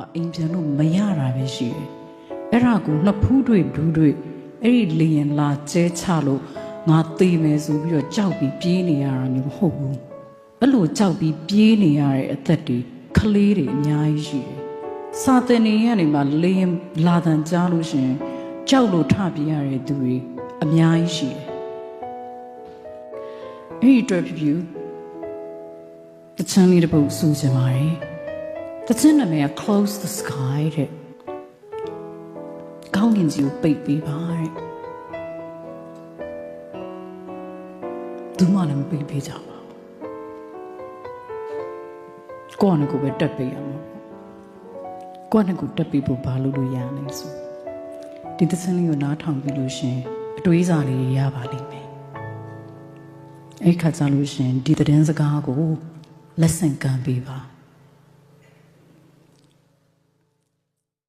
မှအိမ်ပြန်လို့မရတာပဲရှိတယ်အဲ့ဒါကိုနှစ်ဖူးတွေဒူးတွေအဲ့ဒီလေရင်လာကျဲချလို့ငါသေးမယ်ဆိုပြီးတော့ကြောက်ပြီးပြေးနေရတာမျိုးမဟုတ်ဘူးအဲ့လိုကြောက်ပြီးပြေးနေရတဲ့အသက်တွေကလေးတွေအများကြီးရှိတယ်စာတင်နေရနေမှာလေရင်လာတန်ကြားလို့ရှရင်ကြောက်လို့ထပြေးရတဲ့သူတွေအများကြီးရှိတယ်အဲ့ဒီအတွက်ဖြစ်ဖြစ်တချမ်းလေးတစ်ပုတ်စူးချင်ပါတယ် တချမ်းနာမည်က close the sky တဲ့ကောင်းကင်ကြီးကိုပိတ်ပေးပါတဲ့သူမှလည်းမပိတ်ပေးကြပါဘူးကိုယ့်နဲ့ကိုယ်ပဲတက်ပေးရမှာပေါ့ကိုယ့်နဲ့ကိုယ်တက်ပေးဖို့ဘာလို့လို့ရလဲဆိုဒီသစင်းလေးကိုနားထောင်ပြီးလို့ရှရင်အတွေးစာလေးတွေရပါလိမ့်မယ်အဲ့ခါကြလို့ရှရင်ဒီသတင်းစကားကိုလက်ဆင့်ကမ်းပေးပါ